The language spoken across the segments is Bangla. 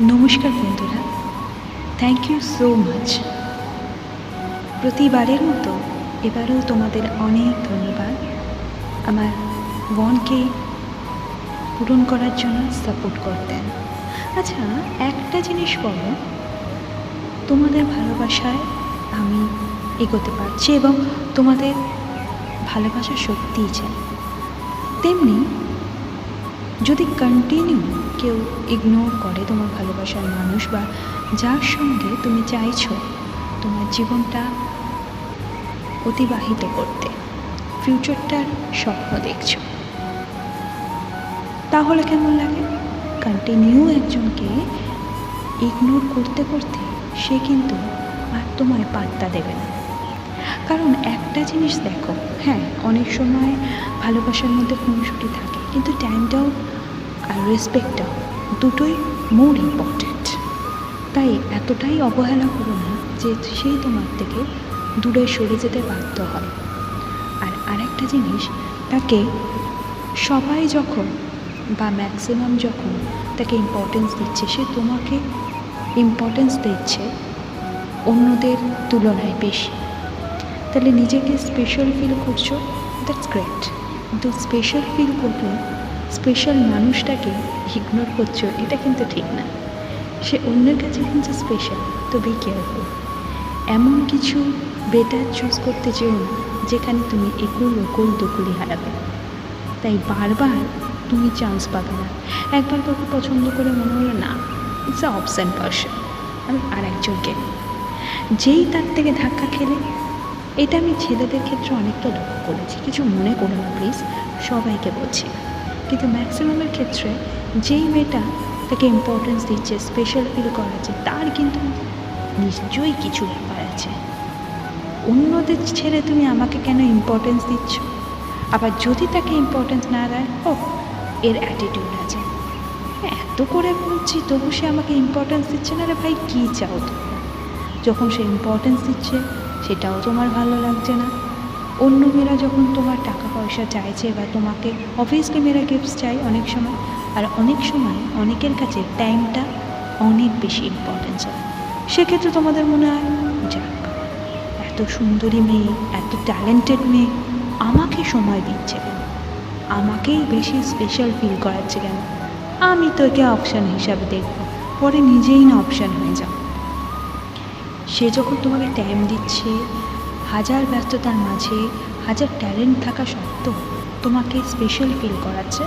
নমস্কার বন্ধুরা। থ্যাংক ইউ সো মাচ প্রতিবারের মতো এবারেও তোমাদের অনেক ধন্যবাদ। আমার মনকে পূরণ করার জন্য সাপোর্ট করতেন। আচ্ছা একটা জিনিস বলো। তোমাদের ভালোবাসায় আমি এগোতে পারছি এবং তোমাদের ভালোবাসা সত্যিই চাই। তেমনি যদি কন্টিনিউ কেউ ইগনোর করে তোমার ভালোবাসার মানুষ বা যার সঙ্গে তুমি চাইছো তোমার জীবনটা অতিবাহিত করতে। ফিউচারটার স্বপ্ন দেখছ। তাহলে কেমন লাগে? কন্টিনিউ একজনকে ইগনোর করতে করতে সে কিন্তু আর তোমায় পাত্তা দেবে না। কারণ একটা জিনিস দেখো হ্যাঁ অনেক সময় ভালোবাসার মধ্যে খুনসুটি থাকে, কিন্তু টাইমটাও আর রেসপেক্টটা দুটোই মোর ইম্পর্ট্যান্ট তাই এতটাই অবহেলা করো না যে সেই তোমার থেকে দূরে সরে যেতে বাধ্য হয়। আর আরেকটা জিনিস, তাকে সবাই যখন বা ম্যাক্সিমাম যখন তাকে ইম্পর্টেন্স দিচ্ছে, সে তোমাকে ইম্পর্টেন্স দিচ্ছে অন্যদের তুলনায় বেশি। তাহলে নিজেকে স্পেশাল ফিল করছ দ্যাটস গ্রেট কিন্তু স্পেশাল ফিল করলে স্পেশাল মানুষটাকে ইগনোর করছ, এটা কিন্তু ঠিক না। সে অন্যের কাছে কিন্তু স্পেশাল তো বি কেয়ারফুল এমন কিছু বেটার চুজ করতে চেও না, যেখানে তুমি একুল ওকুল দুকুলি হারাবে। তাই বারবার তুমি চান্স পাবে না। একবার কাউকে পছন্দ করে মনে হলো, না ইটস আ অপশান পার্সন আমি আর একজনকে। যেই তার থেকে ধাক্কা খেলে, এটা আমি ছেলেদের ক্ষেত্রে অনেকটা লক্ষ্য করেছি। কিছু মনে করো না প্লিজ সবাইকে বলছি। কিন্তু ম্যাক্সিমামের ক্ষেত্রে যেই মেয়েটা তাকে ইম্পর্টেন্স দিচ্ছে স্পেশাল ফিল করাচ্ছে, তার কিন্তু নিশ্চয়ই কিছু ব্যাপার আছে। অন্যদের ছেড়ে তুমি আমাকে কেন ইম্পর্টেন্স দিচ্ছ? আবার যদি তাকে ইম্পর্টেন্স না দেয়, ও, এর অ্যাটিটিউড আছে। এত করে বলছি, তবু সে আমাকে ইম্পর্টেন্স দিচ্ছে না রে ভাই, কী চাও তোমরা? যখন সে ইম্পর্টেন্স দিচ্ছে, সেটাও তোমার ভালো লাগছে না। অন্য মেয়েরা যখন তোমার টাকা পয়সা চাইছে বা তোমাকে অবভিয়াসলি মেয়েরা গিফটস চাই অনেক সময়, আর অনেক সময় অনেকের কাছে টাইমটা অনেক বেশি ইম্পর্টেন্স হয়। সেক্ষেত্রে তোমাদের মনে হয়, যাক, এত সুন্দরী মেয়ে, এত ট্যালেন্টেড মেয়ে, আমাকে সময় দিচ্ছে কেন? আমাকেই বেশি স্পেশাল ফিল করাচ্ছে কেন? আমি তো একে অপশান হিসাবে দেখব, পরে নিজেই না অপশান হয়ে যাও সে যখন তোমাকে টাইম দিচ্ছে হাজার ব্যস্ততার মাঝে হাজার ট্যালেন্ট থাকা সত্ত্বেও তোমাকে স্পেশাল ফিল করাচ্ছে।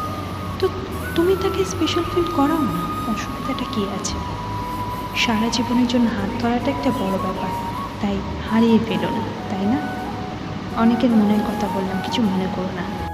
তো তুমি তাকে স্পেশাল ফিল করাও না, অসুবিধাটা কী আছে? সারা জীবনের জন্য হাত ধরাটা একটা বড় ব্যাপার, তাই হারিয়ে ফেলো না, তাই না? অনেকের মনের কথা বললাম, কিছু মনে করো না।